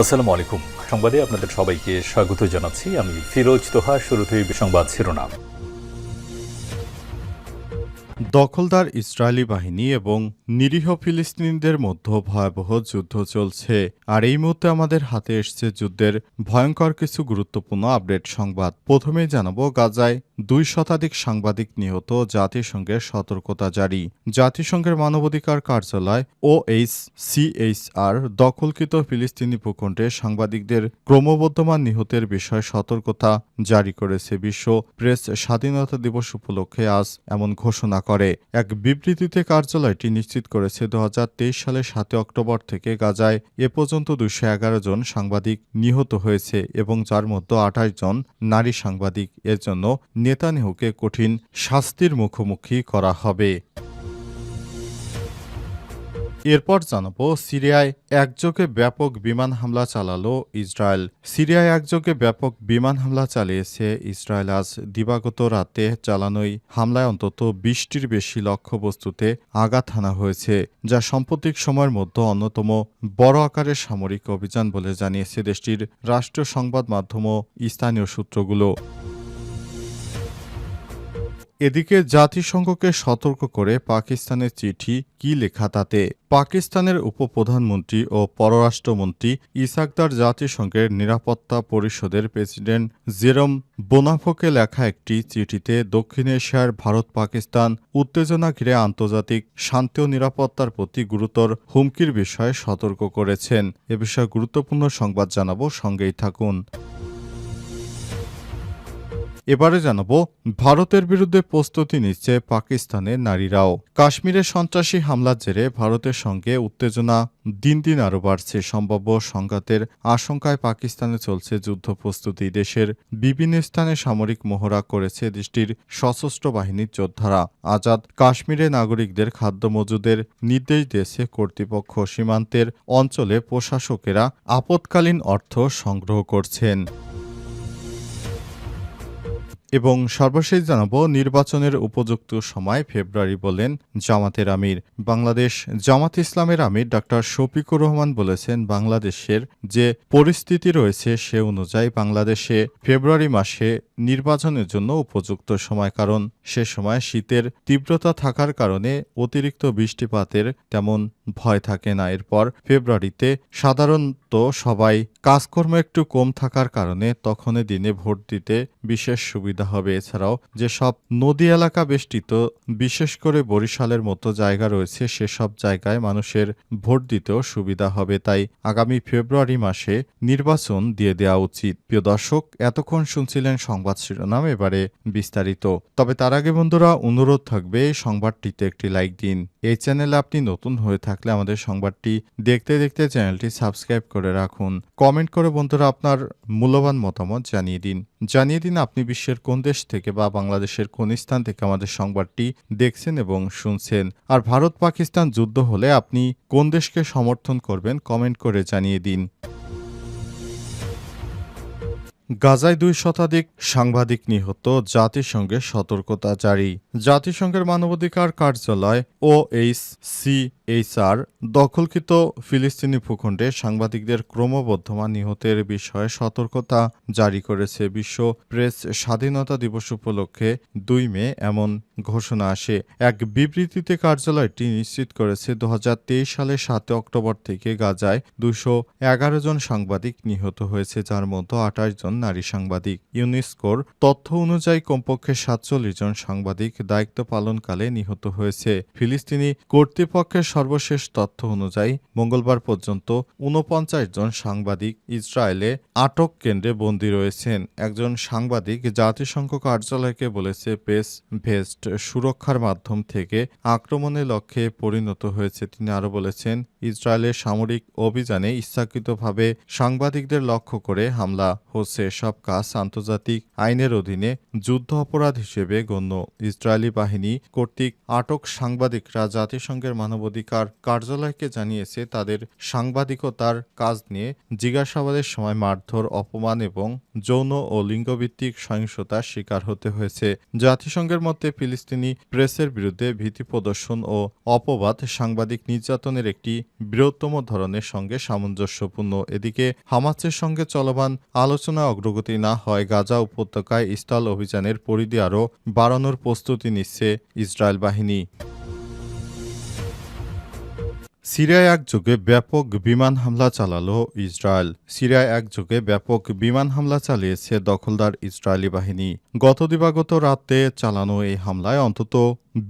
আসসালামু আলাইকুম সংবাদে আপনাদের সবাইকে স্বাগত জানাচ্ছি। আমি ফিরোজ তোহা, শুরুতেই সংবাদ শিরোনাম। দখলদার ইসরায়েলি বাহিনী এবং নিরীহ ফিলিস্তিনিদের মধ্যে ভয়াবহ যুদ্ধ চলছে। আর এই মুহূর্তে আমাদের হাতে এসছে যুদ্ধের ভয়ঙ্কর কিছু গুরুত্বপূর্ণ আপডেট সংবাদ। প্রথমেই জানাব, গাজায় দুই শতাধিক সাংবাদিক নিহত জাতিসংঘের সতর্কতা জারি। জাতিসংঘের মানবাধিকার কার্যালয় ও এইচ সিএইচআর দখলকৃত ফিলিস্তিনি ভূখণ্ডে সাংবাদিকদের ক্রমবর্ধমান নিহতের বিষয়ে সতর্কতা জারি করেছে বিশ্ব প্রেস স্বাধীনতা দিবস উপলক্ষে আজ এমন ঘোষণা করে। এক বিবৃতিতে কার্যালয়টি নিশ্চিত করেছে দু হাজার তেইশ সালের সাতই অক্টোবর থেকে গাজায় এ পর্যন্ত দুশো এগারো জন সাংবাদিক নিহত হয়েছে এবং যার মধ্যে আঠাশ জন নারী সাংবাদিক। এর জন্য নেতানিহুকে কঠিন শাস্তির মুখোমুখি করা হবে। এরপর জানাব, সিরিয়ায় একযোগে ব্যাপক বিমান হামলা চালালো ইসরায়েল। সিরিয়ায় একযোগে ব্যাপক বিমান হামলা চালিয়েছে ইসরায়েল। আজ দিবাগত রাতে চালানোই হামলায় অন্তত বিশটির বেশি লক্ষ্যবস্তুতে আঘাত হানা হয়েছে, যা সাম্প্রতিক সময়ের মধ্যে অন্যতম বড় আকারের সামরিক অভিযান বলে জানিয়েছে দেশটির রাষ্ট্রীয় সংবাদ মাধ্যম স্থানীয় সূত্রগুলো। এদিকে জাতিসংঘকে সতর্ক করে পাকিস্তানের চিঠি কি লেখা তাতে? পাকিস্তানের উপপ্রধানমন্ত্রী ও পররাষ্ট্রমন্ত্রী ইসাকদার জাতিসংঘের নিরাপত্তা পরিষদের প্রেসিডেন্ট জেরম বোনাফোকে লেখা একটি চিঠিতে দক্ষিণ এশিয়ার ভারত পাকিস্তান উত্তেজনা ঘিরে আন্তর্জাতিক শান্তি ও নিরাপত্তার প্রতি গুরুতর হুমকির বিষয়ে সতর্ক করেছেন। এ বিষয়ে গুরুত্বপূর্ণ সংবাদ জানাব, সঙ্গেই থাকুন। এবারে জানাব, ভারতের বিরুদ্ধে প্রস্তুতি নিচ্ছে পাকিস্তানের নারীরাও। কাশ্মীরে সন্ত্রাসী হামলার জেরে ভারতের সঙ্গে উত্তেজনা দিন দিন আরও বাড়ছে। সম্ভাব্য সংঘাতের আশঙ্কায় পাকিস্তানে চলছে যুদ্ধ প্রস্তুতি। দেশের বিভিন্ন স্থানে সামরিক মহড়া করেছে দেশটির সশস্ত্র বাহিনীর যোদ্ধারা। আজাদ কাশ্মীরে নাগরিকদের খাদ্য মজুদের নির্দেশ দিয়েছে কর্তৃপক্ষ। সীমান্তের অঞ্চলে প্রশাসকেরা আপৎকালীন অর্থ সংগ্রহ করছেন। এবং সর্বশেষ জানাব, নির্বাচনের উপযুক্ত সময় ফেব্রুয়ারি বলেন জামাতের আমির। বাংলাদেশ জামাত ইসলামের আমির ডক্টর শফিকুর রহমান বলেছেন বাংলাদেশের যে পরিস্থিতি রয়েছে সে অনুযায়ী বাংলাদেশে ফেব্রুয়ারি মাসে নির্বাচনের জন্য উপযুক্ত সময়, কারণ সে সময় শীতের তীব্রতা থাকার কারণে অতিরিক্ত বৃষ্টিপাতের তেমন ভয় থাকে না। এরপর ফেব্রুয়ারিতে সাধারণত সবাই কাজকর্ম একটু কম থাকার কারণে তখনই দিনে ভোট দিতে বিশেষ সুবিধা হবে। এছাড়াও যেসব নদী এলাকা বেষ্টিত, বিশেষ করে বরিশালের মতো জায়গা রয়েছে, সেসব জায়গায় মানুষের ভোট দিতেও সুবিধা হবে। তাই আগামী ফেব্রুয়ারি মাসে নির্বাচন দিয়ে দেওয়া উচিত। প্রিয় দর্শক, এতক্ষণ শুনছিলেন সংবাদ শিরোনাম এবারে বিস্তারিত। তবে তার আগে বন্ধুরা, অনুরোধ থাকবে সংবাদটিতে একটি লাইক দিন। এই চ্যানেলে আপনি নতুন হয়ে থাকলে আমাদের সংবাদটি দেখতে দেখতে চ্যানেলটি সাবস্ক্রাইব করে রাখুন। কমেন্ট করে বন্ধুরা আপনার মূল্যবান মতামত জানিয়ে দিন। জানিয়ে দিন আপনি বিশ্বের কোন দেশ থেকে বা বাংলাদেশের কোন স্থান থেকে আমাদের সংবাদটি দেখছেন এবং শুনছেন। আর ভারত পাকিস্তান যুদ্ধ হলে আপনি কোন দেশকে সমর্থন করবেন, কমেন্ট করে জানিয়ে দিন। গাজায় দুই শতাধিক সাংবাদিক নিহত জাতিসংঘের সতর্কতা জারি। জাতিসংঘের মানবাধিকার কার্যালয় ও এইচ সি এইচআর দখলকৃত ফিলিস্তিনি ভূখণ্ডে সাংবাদিকদের ক্রমবর্ধমান নিহতের বিষয়ে সতর্কতা জারি করেছে বিশ্ব প্রেস স্বাধীনতা দিবস উপলক্ষে দুই মে এমন ঘোষণা আসে। এক বিবৃতিতে কার্যালয়টি নিশ্চিত করেছে দু সালের সাত অক্টোবর থেকে গাজায় দুশো এগারো জন সাংবাদিক নিহত হয়েছে, যার মধ্যে আঠাশ জন নারী সাংবাদিক। ইউনেস্কোর তথ্য অনুযায়ী কমপক্ষে সাতচল্লিশ জন সাংবাদিক দায়িত্ব পালনকালে নিহত হয়েছে। ফিলিস্তিনি কর্তৃপক্ষের সর্বশেষ তথ্য অনুযায়ী, মঙ্গলবার পর্যন্ত ঊনপঞ্চাশ জন সাংবাদিক ইসরায়েলে আটক কেন্দ্রে বন্দী রয়েছেন। একজন সাংবাদিক জাতিসংঘ কার্যালয়কে বলেছে, পেস ভেস্ট সুরক্ষার মাধ্যম থেকে আক্রমণের লক্ষ্যে পরিণত হয়েছে। তিনি আরও বলেছেন ইসরায়েলের সামরিক অভিযানে ইচ্ছাকৃতভাবে সাংবাদিকদের লক্ষ্য করে হামলা হচ্ছে। সব কাজ আন্তর্জাতিক আইনের অধীনে যুদ্ধ অপরাধ হিসেবে গণ্য। ইসরায়েলি বাহিনী কর্তৃক আটক সাংবাদিকরা জাতিসংঘের মানবাধিকার মানবাধিকার কার্যালয়কে জানিয়েছে, তাদের সাংবাদিকতার কাজ নিয়ে জিজ্ঞাসাবাদের সময় মারধর, অপমান এবং যৌন ও লিঙ্গভিত্তিক সহিংসতার শিকার হতে হয়েছে। জাতিসংঘের মধ্যে ফিলিস্তিনি প্রেসের বিরুদ্ধে ভীতি প্রদর্শন ও অপবাদ সাংবাদিক নির্যাতনের একটি বৃহত্তম ধরনের সঙ্গে সামঞ্জস্যপূর্ণ। এদিকে, হামাসের সঙ্গে চলমান আলোচনা অগ্রগতি না হয় গাজা উপত্যকায় স্থল অভিযানের পরিধি আরও বাড়ানোর প্রস্তুতি নিচ্ছে ইসরায়েল বাহিনী। সিরিয়ায় একযোগে ব্যাপক বিমান হামলা চালালো ইসরায়েল। সিরিয়ায় একযোগে ব্যাপক বিমান হামলা চালিয়েছে দখলদার ইসরায়েলি বাহিনী। গত দিবাগত রাতে চালানো এই হামলায় অন্তত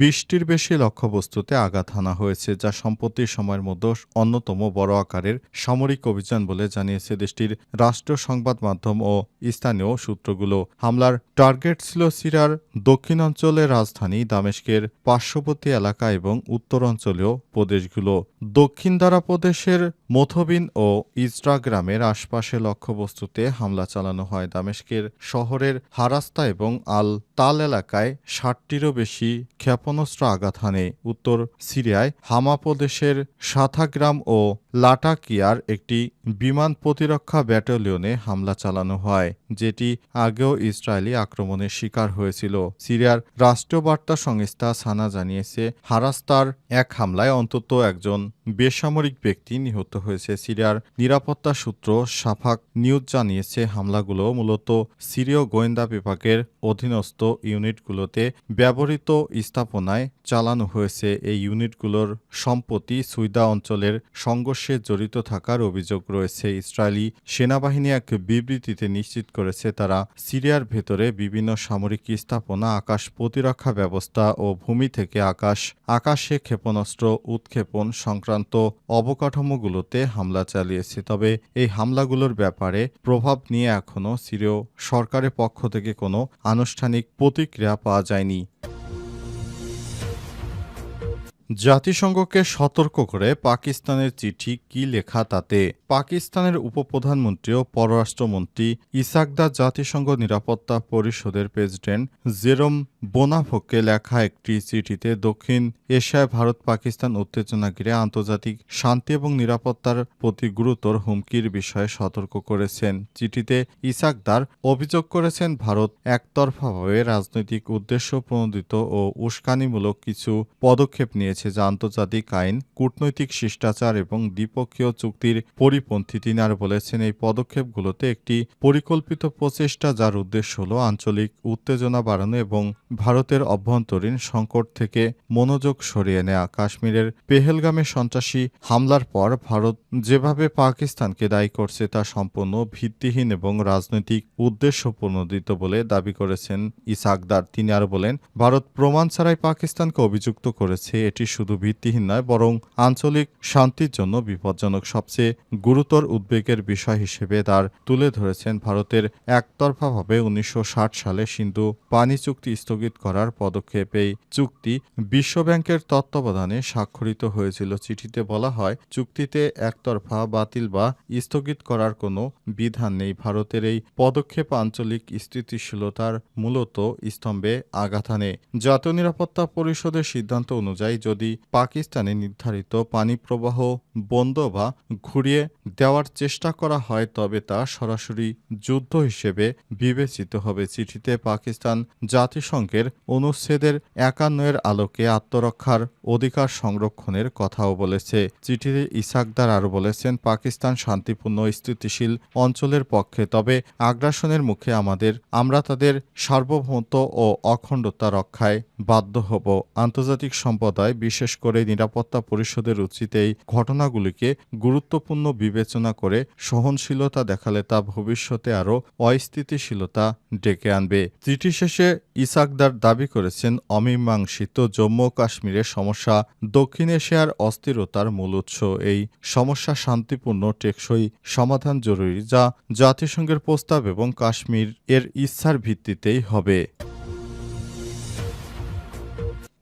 বিশটির বেশি লক্ষ্যবস্তুতে আঘাত হানা হয়েছে, যা সম্প্রতি সময়ের মধ্যে অন্যতম বড় আকারের সামরিক অভিযান বলে জানিয়েছে দেশটির রাষ্ট্র সংবাদ মাধ্যম ও স্থানীয় সূত্রগুলো। হামলার টার্গেট ছিল সিরিয়ার দক্ষিণাঞ্চলের রাজধানী দামেস্কের পার্শ্ববর্তী এলাকা এবং উত্তরাঞ্চলীয় প্রদেশগুলো। দক্ষিণ দ্বারা প্রদেশের মথবিন ও ইজরা গ্রামের আশপাশে লক্ষ্যবস্তুতে হামলা চালানো হয়। দামেস্কের শহরের হারাস্তা এবং আল তাল এলাকায় ষাটটিরও বেশি ক্ষেপণাস্ত্র আঘাত হানে। উত্তর সিরিয়ায় হামা প্রদেশের সাথাগ্রাম ও লাটাকিয়ার একটি বিমান প্রতিরক্ষা ব্যাটালিয়নে হামলা চালানো হয়, যেটি আগেও ইসরায়েলি আক্রমণের শিকার হয়েছিল। সিরিয়ার রাষ্ট্রীয় বার্তা সংস্থা সানা জানিয়েছে, হারাস্তার এক হামলায় অন্তত একজন বেসামরিক ব্যক্তি নিহত হয়েছে সিরিয়ার নিরাপত্তা সূত্র সাফাক নিউজ জানিয়েছে, হামলাগুলো মূলত সিরীয় গোয়েন্দা বিভাগের অধীনস্থ ইউনিটগুলোতে ব্যবহৃত স্থাপনায় চালানো হয়েছে। এই ইউনিটগুলোর সম্প্রতি সুইদা অঞ্চলের সংঘর্ষে জড়িত থাকার অভিযোগ রয়েছে। ইসরায়েলি সেনাবাহিনী এক বিবৃতিতে নিশ্চিত করেছে, তারা সিরিয়ার ভেতরে বিভিন্ন সামরিক স্থাপনা, আকাশ প্রতিরক্ষা ব্যবস্থা ও ভূমি থেকে আকাশ, আকাশে ক্ষেপণাস্ত্র, উৎক্ষেপণ সংক্রান্ত অবকাঠামোগুলোতে হামলা চালিয়েছে। তবে এই হামলাগুলোর ব্যাপারে প্রভাব নিয়ে এখনও সিরীয় সরকারের পক্ষ থেকে কোনো আনুষ্ঠানিক প্রতিক্রিয়া পাওয়া যায়নি। জাতিসংঘকে সতর্ক করে পাকিস্তানের চিঠি কি লেখা তাতে? পাকিস্তানের উপপ্রধানমন্ত্রী ও পররাষ্ট্রমন্ত্রী ইসাকদা জাতিসংঘ নিরাপত্তা পরিষদের প্রেসিডেন্ট জেরোম বোনাফোকে লেখা একটি চিঠিতে দক্ষিণ এশিয়ায় ভারত, পাকিস্তান উত্তেজনা ঘিরে আন্তর্জাতিক শান্তি এবং নিরাপত্তার প্রতি গুরুতর হুমকির বিষয়ে সতর্ক করেছেন। চিঠিতে ইসাকদার অভিযোগ করেছেন, ভারত একতরফাভাবে রাজনৈতিক উদ্দেশ্য প্রণোদিত ও উস্কানিমূলক কিছু পদক্ষেপ নিয়েছে যা আন্তর্জাতিক আইন, কূটনৈতিক শিষ্টাচার এবং দ্বিপক্ষীয় চুক্তির পরিপন্থী তিনি আর বলেছেন। এই পদক্ষেপগুলোতে একটি পরিকল্পিত প্রচেষ্টা যার উদ্দেশ্য হল আঞ্চলিক উত্তেজনা বাড়ানো এবং ভারতের অভ্যন্তরীণ সংকট থেকে মনোযোগ সরিয়ে নেয়া কাশ্মীরের পেহেলগামে সন্ত্রাসী হামলার পর ভারত যেভাবে পাকিস্তানকে দায়ী করছে তা সম্পূর্ণ ভিত্তিহীন এবং রাজনৈতিক উদ্দেশ্য প্রণোদিত বলে দাবি করেছেন ইসাকদার তিনি আরও বলেন, ভারত প্রমাণ ছাড়াই পাকিস্তানকে অভিযুক্ত করেছে, এটি শুধু ভিত্তিহীন নয়, বরং আঞ্চলিক শান্তির জন্য বিপজ্জনক। সবচেয়ে গুরুতর উদ্বেগের বিষয় হিসেবে তার তুলে ধরেছেন ভারতের একতরফাভাবে উনিশশো ষাট সালে সিন্ধু পানি চুক্তি স্থগিত করার পদক্ষেপ এই চুক্তি বিশ্বব্যাংকের তত্ত্বাবধানে স্বাক্ষরিত হয়েছিল। চিঠিতে বলা হয়, চুক্তিতে একতরফা বাতিল বা স্থগিত করার কোনো বিধান নেই। ভারতের এই পদক্ষেপ আঞ্চলিক স্থিতিশীলতার মূলত স্তম্ভে আঘাত আনে জাতীয় নিরাপত্তা পরিষদের সিদ্ধান্ত অনুযায়ী যদি পাকিস্তানে নির্ধারিত পানি প্রবাহ বন্ধ বা ঘুরিয়ে দেওয়ার চেষ্টা করা হয়, তবে তা সরাসরি যুদ্ধ হিসেবে বিবেচিত হবে। চিঠিতে পাকিস্তান জাতিসংঘের অনুচ্ছেদের একান্নয়ের আলোকে আত্মরক্ষার অধিকার সংরক্ষণের কথাও বলেছে। চিঠিতে ইসাকদার আরও বলেছেন, পাকিস্তান শান্তিপূর্ণ, স্থিতিশীল অঞ্চলের পক্ষে, তবে আগ্রাসনের মুখে আমাদের, আমরা তাদের সার্বভৌমত্ব ও অখণ্ডতা রক্ষায় বাধ্য হব। আন্তর্জাতিক সম্প্রদায়, বিশেষ করে নিরাপত্তা পরিষদের উচিত এই ঘটনাগুলিকে গুরুত্বপূর্ণ বিবেচনা করে সহনশীলতা দেখালে তা ভবিষ্যতে আরও অস্থিতিশীলতা ডেকে আনবে। চিঠি শেষে ইসাকদার দাবি করেছেন, অমীমাংসিত জম্মু কাশ্মীরের সমস্যা দক্ষিণ এশিয়ার অস্থিরতার মূল উৎস। এই সমস্যা শান্তিপূর্ণ, টেকসই সমাধান জরুরি যা জাতিসংঘের প্রস্তাব এবং কাশ্মীর এর ইচ্ছার ভিত্তিতেই হবে।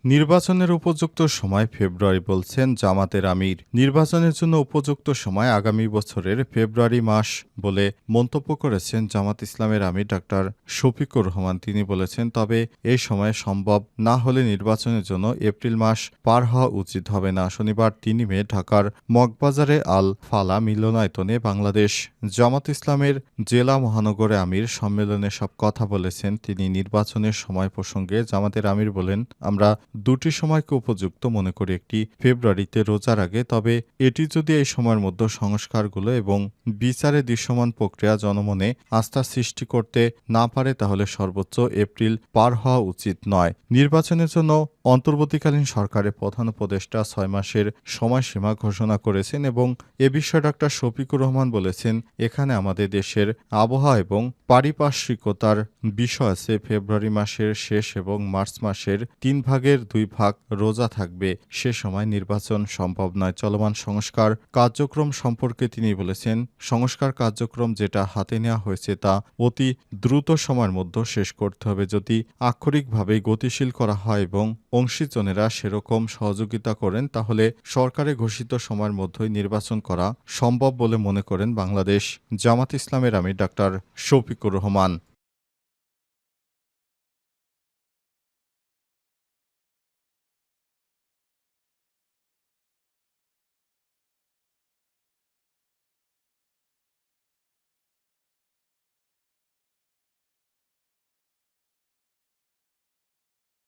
নির্বাচনের উপযুক্ত সময় ফেব্রুয়ারি বলছেন জামাতের আমির। নির্বাচনের জন্য উপযুক্ত সময় আগামী বছরের ফেব্রুয়ারি মাস বলে মন্তব্য করেছেন জামাত ইসলামের আমির ডাক্তার শফিকুর রহমান। তিনি বলেছেন, তবে এই সময় সম্ভব না হলে নির্বাচনের জন্য এপ্রিল মাস পার হওয়া উচিত হবে না। শনিবার তিনি মে ঢাকার মগবাজারে আল ফালা মিলনায়তনে বাংলাদেশ জামাত ইসলামের জেলা মহানগরে আমির সম্মেলনে সব কথা বলেছেন। তিনি নির্বাচনের সময় প্রসঙ্গে জামাতের আমির বলেন, আমরা দুটি সময়কে উপযুক্ত মনে করি, একটি ফেব্রুয়ারিতে রোজার আগে। তবে এটি যদি এই সময়ের মধ্যে সংস্কারগুলো এবং বিচারে দৃশ্যমান প্রক্রিয়া জনমনে আস্থা সৃষ্টি করতে না পারে, তাহলে সর্বোচ্চ এপ্রিল পার হওয়া উচিত নয়। নির্বাচনের জন্য অন্তর্বর্তীকালীন সরকারের প্রধান উপদেষ্টা ছয় মাসের সময়সীমা ঘোষণা করেছেন এবং এ বিষয়ে ডাক্তার শফিকুর রহমান বলেছেন, এখানে আমাদের দেশের আবহাওয়া এবং পারিপার্শ্বিকতার বিষয় আছে। ফেব্রুয়ারি মাসের শেষ এবং মার্চ মাসের তিন ভাগের দুই ভাগ রোজা থাকবে। সে সময় নির্বাচন সম্ভব নয়। চলমান সংস্কার কার্যক্রম সম্পর্কে তিনি বলেছেন, সংস্কার কার্যক্রম যেটা হাতে নেওয়া হয়েছে তা অতি দ্রুত সময়ের মধ্যে শেষ করতে হবে। যদি আক্ষরিকভাবে গতিশীল করা হয় এবং অংশীজনেরা সেরকম সহযোগিতা করেন, তাহলে সরকারে ঘোষিত সময়ের মধ্যেই নির্বাচন করা সম্ভব বলে মনে করেন বাংলাদেশ জামাত ইসলামের আমি ডাক্তার শফিকুর রহমান।